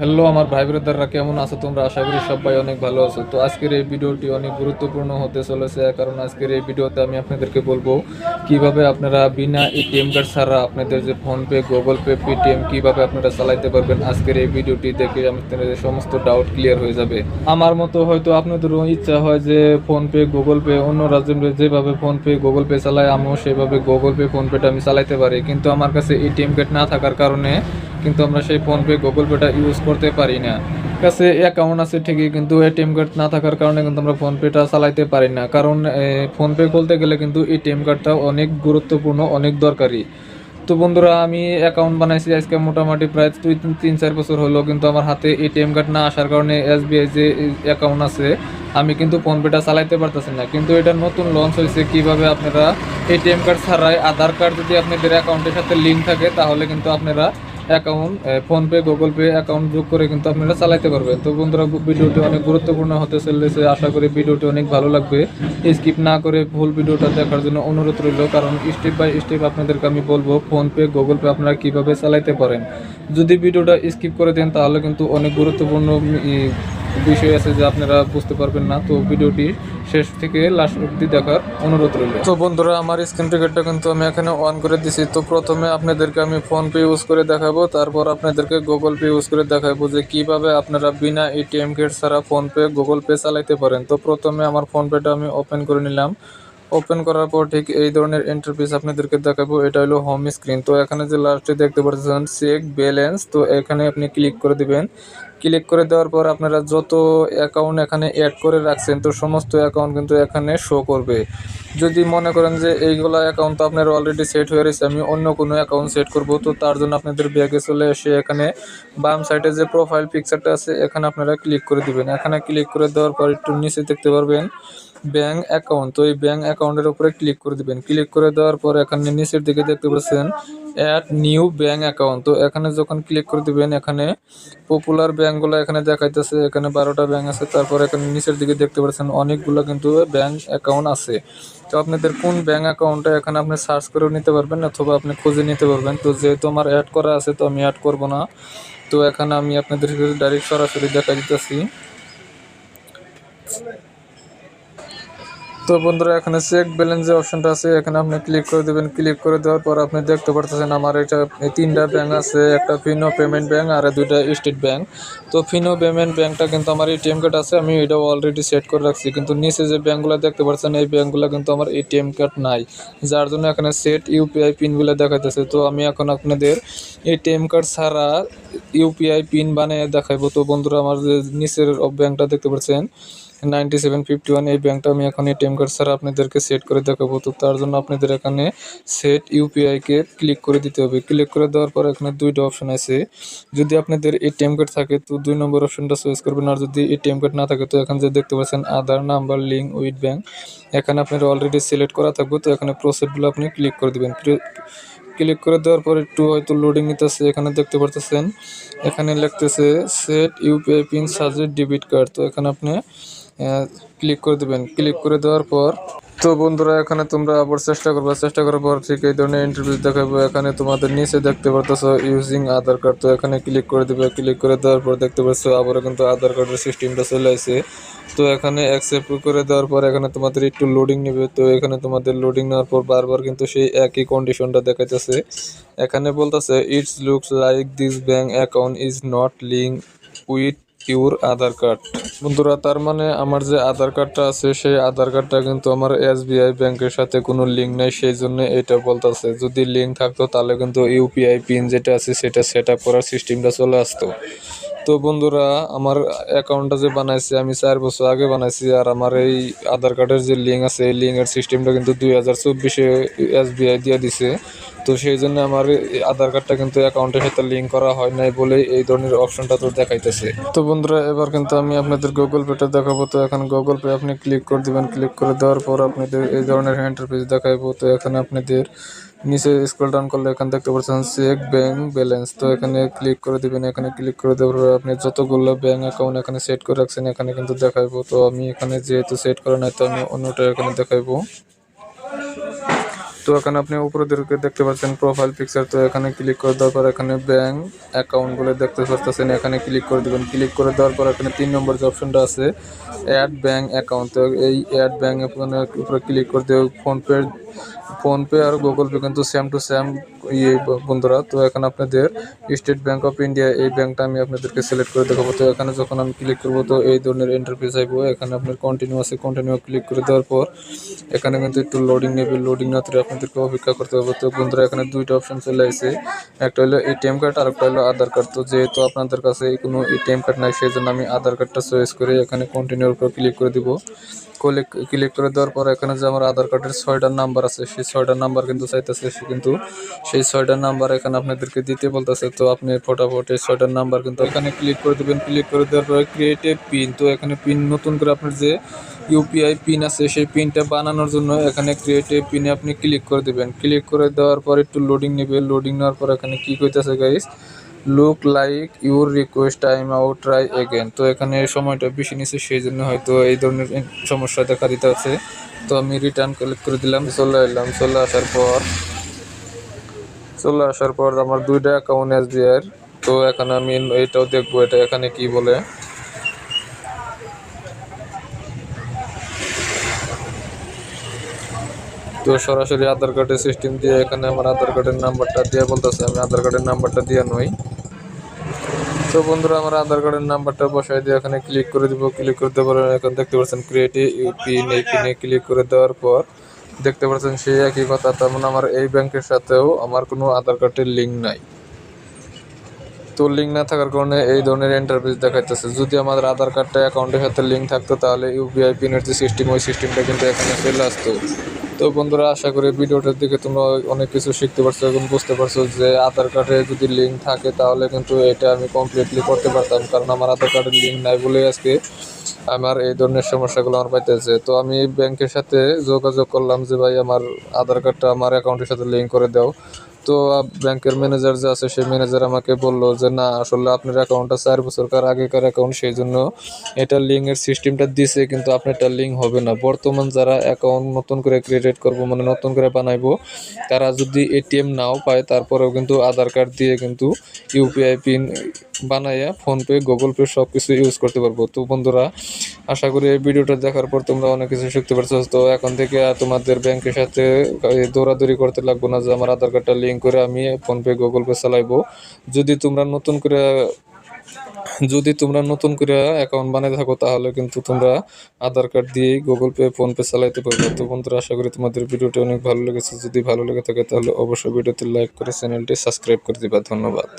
Hello, আমার ভাই ব্রাদাররা কেমন আছো তোমরা? আশা করি সবাই অনেক ভালো আছো। তো আজকের এই ভিডিওটি অনেক গুরুত্বপূর্ণ হতে চলেছে, কারণ আজকের এই ভিডিওতে আমি আপনাদেরকে বলব, কীভাবে আপনারা বিনা এটিএম কার্ড ছাড়া আপনাদের যে ফোনপে গুগল পে পেটিএম কীভাবে আপনারা চালাইতে পারবেন, আজকের এই ভিডিওটি দেখে আপনাদের সমস্ত ডাউট ক্লিয়ার হয়ে যাবে। আমার মতো হয়তো আপনাদেরও ইচ্ছা হয় যে ফোনপে গুগল পে, অন্য রাজ্যে যেভাবে ফোনপে গুগল পে চালায়, আমিও সেভাবে গুগল পে ফোনপেটা আমি চালাইতে পারি। কিন্তু আমার কাছে এটিএম কার্ড না থাকার কারণে কিন্তু আমরা সেই ফোনপে গুগল পেটা ইউজ করতে পারি না। কাছে অ্যাকাউন্ট আছে ঠিকই, কিন্তু এটিএম কার্ড না থাকার কারণে কিন্তু আমরা ফোনপেটা চালাইতে পারি না। কারণ ফোনপে খুলতে গেলে কিন্তু এটিএম কার্ডটা অনেক গুরুত্বপূর্ণ, অনেক দরকারি। তো বন্ধুরা, আমি অ্যাকাউন্ট বানাইছি আজকে মোটামুটি প্রায় দুই, তিন চার বছর হলো, কিন্তু আমার হাতে এটিএম কার্ড না আসার কারণে এসবিআই যে অ্যাকাউন্ট আছে, আমি কিন্তু ফোনপেটা চালাইতে পারতেছি না। কিন্তু এটা নতুন লঞ্চ হয়েছে, কীভাবে আপনারা এটিএম কার্ড ছাড়াই আধার কার্ড যদি আপনাদের অ্যাকাউন্টের সাথে লিঙ্ক থাকে, তাহলে কিন্তু আপনারা account PhonePe, Google Pay account যোগ করে কিন্তু আপনারা চালাইতে পারবেন। তো বন্ধুরা ভিডিওটি অনেক গুরুত্বপূর্ণ হতে চলেছে। আশা করি ভিডিওটি অনেক ভালো লাগবে। স্কিপ না করে ফুল ভিডিওটা দেখার জন্য অনুরোধ রইল, কারণ স্টেপ বাই স্টেপ আপনাদেরকে আমি বলব, ফোনপে, গুগল পে আপনারা কীভাবে চালাইতে পারেন। যদি ভিডিওটা স্কিপ করে দেন, তাহলে কিন্তু অনেক গুরুত্বপূর্ণ বিষয় আছে যে আপনারা বুঝতে পারবেন না, তো ভিডিওটি শেষ থেকে লাস্ট অব্দি দেখার অনুরোধ রইল। তো বন্ধুরা, আমার স্ক্রিন টিকেটটা কিন্তু আমি এখানে অন করে দিছি। তো প্রথমে আপনাদেরকে আমি ফোন পে ইউজ করে দেখাবো, তারপর আপনাদেরকে গুগল পে ইউজ করে দেখাবো যে কীভাবে আপনারা বিনা এটিএম কার্ড ছাড়া ফোন পে গুগল পে চালাইতে পারেন। তো প্রথমে আমার ফোন পেটা আমি ওপেন করে নিলাম। ওপেন করার পর ঠিক এই ধরনের ইন্টারফেস আপনাদেরকে দেখাবো, এটা হলো হোম স্ক্রিন তো এখানে যে লাস্টে দেখতে পাচ্ছেন চেক ব্যালেন্স তো এখানে আপনি ক্লিক করে দিবেন। ক্লিক করে দেওয়ার পর আপনারা যত অ্যাকাউন্ট এখানে অ্যাড করে রাখছেন, তো সমস্ত অ্যাকাউন্ট কিন্তু এখানে শো করবে। যদি মনে করেন যে এইগুলা অ্যাকাউন্ট তো আপনার অলরেডি সেট হয়ে রয়েছে আমি অন্য কোনো অ্যাকাউন্ট সেট করব, তো তার জন্য আপনাদের ব্যাগে চলে এসে এখানে বাম সাইডে যে প্রোফাইল পিকচারটা আছে, এখানে আপনারা ক্লিক করে দিবেন। এখানে ক্লিক করে দেওয়ার পর একটু নিচে দেখতে পারবেন ব্যাংক অ্যাকাউন্ট তো এই ব্যাংক অ্যাকাউন্টের উপরে ক্লিক করে দিবেন। ক্লিক করে দেওয়ার পর এখানে নিচের দিকে দেখতে পাচ্ছেন অ্যাড নিউ ব্যাংক অ্যাকাউন্ট তো এখানে যখন ক্লিক করে দিবেন, এখানে পপুলার ব্যাংকগুলো এখানে দেখাইতেছে, এখানে বারোটা ব্যাঙ্ক আছে, তারপর এখানে নিচের দিকে দেখতে পাচ্ছেন অনেকগুলো কিন্তু ব্যাঙ্ক অ্যাকাউন্ট আছে। তো আপনাদের কোন ব্যাঙ্ক অ্যাকাউন্টটা এখানে আপনি সার্চ করেও নিতে পারবেন অথবা আপনি খুঁজে নিতে পারবেন। তো যেহেতু আমার অ্যাড করা আছে, তো আমি অ্যাড করব না। তো এখানে আমি আপনাদের ডাইরেক্ট সরাসরি দেখা দিতেছি তো বন্ধুরা, এখানে চেক ব্যালেন্স যে অপশনটা আছে, এখানে আপনি ক্লিক করে দেবেন। ক্লিক করে দেওয়ার পর আপনি দেখতে পারতেছেন আমার এটা তিনটা ব্যাংক আছে, একটা ফিনো পেমেন্ট ব্যাংক আর দুইটা স্টেট ব্যাংক তো ফিনো পেমেন্ট ব্যাংকটা কিন্তু আমার এটিএম কার্ড আছে, আমি এটাও অলরেডি সেট করে রাখছি। কিন্তু নিচে যে ব্যাংকগুলো দেখতে পাচ্ছেন এই ব্যাংকগুলো কিন্তু আমার এটিএম কার্ড নাই। যার জন্য এখানে সেট ইউপিআই পিনগুলো দেখাইতেছে। তো আমি এখন আপনাদের এটিএম কার্ড ছাড়া ইউপিআই পিন বানিয়ে দেখাইবো। তো বন্ধুরা, আমার যে নিচের ব্যাংকটা দেখতে পাচ্ছেন নাইনটি সেভেন ফিফটি ওয়ান, এই ব্যাংকটা আমি এখন এটিএম কার্ড ছাড়া আপনাদেরকে সেট করে দেখাবো। তো তার জন্য আপনাদের এখানে সেট ইউপিআইকে ক্লিক করে দিতে হবে। ক্লিক করে দেওয়ার পর এখানে দুইটা অপশন আছে। যদি আপনাদের এটিএম কার্ড থাকে, তো দুই নম্বর অপশনটা চয়েস করবেন। আর যদি এটিএম কার্ড না থাকে, তো এখানে যে দেখতে পাচ্ছেন, Aadhaar number link with bank এখানে আপনার অলরেডি সিলেক্ট করা থাকবে। তো এখানে প্রসেসগুলো আপনি ক্লিক করে দিবেন। ক্লিক করে দেওয়ার পর একটু হয়তো লোডিং নিতেছে। এখানে দেখতে পারতেছেন, এখানে লিখতেছে set UPI PIN সাজেট debit card তো এখানে আপনি ক্লিক করে দিবেন। ক্লিক করে দেওয়ার পর, তো বন্ধুরা, এখানে তোমরা আবার চেষ্টা করবে। চেষ্টা করার পর ঠিক এই ধরনের ইন্টারভিউ দেখাবো। এখানে তোমাদের নিচে দেখতে পারতেছো ইউজিং আধার কার্ড তো এখানে ক্লিক করে দিবে। ক্লিক করে দেওয়ার পর দেখতে পাচ্ছ আবারও কিন্তু আধার কার্ডের সিস্টেমটা চলে আসে তো এখানে অ্যাকসেপ্ট করে দেওয়ার পর এখানে তোমাদের একটু লোডিং নেবে। তো এখানে তোমাদের লোডিং নেওয়ার পর বারবার কিন্তু সেই একই কন্ডিশনটা দেখাইতেছে। এখানে বলতেছে it's looks like this bank account is not link with your Aadhaar card বন্ধুরা, তার মানে আমার যে আধার কার্ডটা আছে, সেই আধার কার্ডটা কিন্তু আমার এসবিআই ব্যাংকের সাথে কোনো লিঙ্ক নেই, সেই জন্য এটা বলতেছে। যদি লিঙ্ক থাকতো, তাহলে কিন্তু ইউপিআই পিন যেটা আছে, সেটা সেট আপ করার সিস্টেমটা চলে আসতো। তো বন্ধুরা, আমার অ্যাকাউন্টটা যে বানাইছি, আমি চার বছর আগে বানাইছি, আর আমার এই আধার কার্ডের যে লিঙ্ক আছে, এই লিঙ্কের সিস্টেমটা কিন্তু দুই হাজার চব্বিশে এসবিআই দিয়ে দিছে। তো সেই জন্য আমার আধার কার্ডটা কিন্তু অ্যাকাউন্টের সাথে লিঙ্ক করা হয় নাই বলে এই ধরনের অপশনটা তো দেখাইতেছে। তো বন্ধুরা, এবার কিন্তু আমি আপনাদের গুগল পেটা দেখাবো। তো এখন গুগল পে আপনি ক্লিক করে দিবেন। ক্লিক করে দেওয়ার পর আপনাদের এই ধরনের ইন্টারফেস দেখাইবো। তো এখানে আপনাদের নিচে স্ক্রল ডাউন করলে এখানে দেখতে পাচ্ছেন চেক ব্যাঙ্ক ব্যালেন্স তো এখানে ক্লিক করে দিবেন। এখানে ক্লিক করে দেওয়ার পর আপনি যতগুলো ব্যাংক অ্যাকাউন্ট এখানে সেট করে রাখছেন, এখানে কিন্তু দেখাইবো। তো আমি এখানে যেহেতু সেট করা নাই, তো আমি অন্যটা এখানে দেখাইবো। তো এখানে আপনি উপরে দিকে দেখতে পাচ্ছেন প্রোফাইল পিকচার তো এখানে ক্লিক করে দেওয়ার পর এখানে ব্যাঙ্ক অ্যাকাউন্টগুলো দেখতে পাচ্ছেন, এখানে ক্লিক করে দেবেন। ক্লিক করে দেওয়ার পর এখানে তিন নম্বর যে অপশনটা আছে অ্যাড ব্যাঙ্ক অ্যাকাউন্ট তো এই অ্যাড ব্যাঙ্ক উপরে ক্লিক করে দেবে ফোনপে ফোনপে আর গুগল পে কিন্তু সেম টু সেম ইয়ে বন্ধুরা, তো এখানে আপনাদের স্টেট ব্যাংক অফ ইন্ডিয়া এই ব্যাংকটা আমি আপনাদেরকে সিলেক্ট করে দেখাবো। তো এখানে যখন আমি ক্লিক করব, তো এই ধরনের ইন্টারফেস আইবো। এখানে আপনার কন্টিনিউ আছে কন্টিনিউ ক্লিক করে দেওয়ার পর, এখানে কিন্তু একটু লোডিং নেবে। লোডিং না তো আপনাদেরকে অপেক্ষা করতে হবে। তো বন্ধুরা, এখানে দুইটা অপশন চলে আসে একটা হলো এটিএম কার্ড আর একটা হলো আধার কার্ড তো যেহেতু আপনাদের কাছে কোনো এটিএম কার্ড নাই সেই জন্য আমি আধার কার্ডটা চয়েস করে এখানে কন্টিনিউর উপর ক্লিক করে দিব। ক্লিক ক্লিক করে দেওয়ার পর এখানে যে আমার আধার কার্ডের ছয়টা নাম্বার আছে, সেই ছয়টা নাম্বার কিন্তু চাইতেছে সে কিন্তু সেই ছয়টা নাম্বার এখানে আপনাদেরকে দিতে বলতেছে, তো আপনি ফটাফট এই ছয়টার নাম্বার কিন্তু এখানে ক্লিক করে দেবেন। ক্লিক করে দেওয়ার পরে ক্রিয়েটিভ পিন তো এখানে পিন নতুন করে আপনার যে ইউপিআই পিন আছে, সেই পিনটা বানানোর জন্য এখানে ক্রিয়েটিভ পিনে আপনি ক্লিক করে দেবেন। ক্লিক করে দেওয়ার পর একটু লোডিং নেবে। লোডিং নেওয়ার পর এখানে কি কইতেছে guys look like your request time out try again তো এখানে সময়টা বেশি নিচ্ছে সেই জন্য হয়তো এই ধরনের সমস্যা দেখা দিতে আছে তো আমি রিটার্ন কালেক্ট করে দিলাম, চলে এলাম। চলে আসার পর চলে আসার পর আমার দুইটা অ্যাকাউন্ট এস তো এখানে আমি এটাও দেখব, এটা এখানে কি বলে। তো সরাসরি আধার কার্ডের সিস্টেম দিয়ে এখানে আমার আধার কার্ডের নাম্বারটা দিয়ে বলতেছে, আমি আধার কার্ডের নাম্বারটা দিয়ে নই। তো বন্ধুরা, আমার আধার কার্ডের নাম্বারটা বসাই দিয়ে এখানে ক্লিক করে দিব। ক্লিক করে দেওয়ার এখন দেখতে পাচ্ছেন ক্রিয়েট পিন এই পিনে ক্লিক করে দেওয়ার পর দেখতে পাচ্ছেন, সেই একই কথা, তেমন আমার এই ব্যাংকের সাথেও আমার কোনো আধার কার্ডের লিঙ্ক নাই। তো লিঙ্ক না থাকার কারণে এই ধরনের ইন্টারভিউ দেখাইতেছে। যদি আমাদের আধার কার্ডটা অ্যাকাউন্টের সাথে লিঙ্ক থাকতো, তাহলে ইউপিআই পিনের যে সিস্টেম ওই সিস্টেমটা কিন্তু এখানে চলে আসতো। তো বন্ধুরা, আশা করি ভিডিওটার দিকে তোমরা অনেক কিছু শিখতে পারছ এবং বুঝতে পারছ যে আধার কার্ডে যদি লিঙ্ক থাকে তাহলে কিন্তু এটা আমি কমপ্লিটলি করতে পারতাম। কারণ আমার আধার কার্ডের লিঙ্ক নাই বলে আজকে আমার এই ধরনের সমস্যাগুলো আমার পাইতেছে। তো আমি ব্যাংকের সাথে যোগাযোগ করলাম যে, ভাই, আমার আধার কার্ডটা আমার অ্যাকাউন্টের সাথে লিঙ্ক করে দাও। তো ব্যাংকের ম্যানেজার যে আছে, সেই ম্যানেজার আমাকে বলল যে, না, আসলে আপনার অ্যাকাউন্টটা চার বছরকার আগেকার অ্যাকাউন্ট সেই জন্য এটা লিঙ্কের সিস্টেমটা দিছে, কিন্তু আপনারটা লিঙ্ক হবে না। বর্তমান যারা অ্যাকাউন্ট নতুন করে ক্রিয়েট করব মানে নতুন করে বানাইবো, তারা যদি এটিএম নাও পায়, তারপরেও কিন্তু আধার কার্ড দিয়ে কিন্তু ইউপিআই পিন বানাইয়া ফোনপে গুগল পে সব কিছু ইউজ করতে পারব। তো বন্ধুরা, আশা করি এই ভিডিওটা দেখার পর তোমরা অনেক কিছু শিখতে পারছ। তো এখন থেকে তোমাদের ব্যাংকের সাথে দৌড়াদৌড়ি করতে লাগবো না যে আমার আধার কার্ডটা লিঙ্ক করে আমি ফোনপে গুগল পে চালাইবো। যদি তোমরা নতুন করে, যদি তোমরা নতুন করে অ্যাকাউন্ট বানিয়ে থাকো, তাহলে কিন্তু তোমরা আধার কার্ড দিয়েই গুগল পে ফোনপে চালাইতে পারবে। তো বন্ধুরা, আশা করি তোমাদের ভিডিওটি অনেক ভালো লেগেছে। যদি ভালো লেগে থাকে, তাহলে অবশ্যই ভিডিওতে লাইক করে চ্যানেলটি সাবস্ক্রাইব করে দিবা। ধন্যবাদ।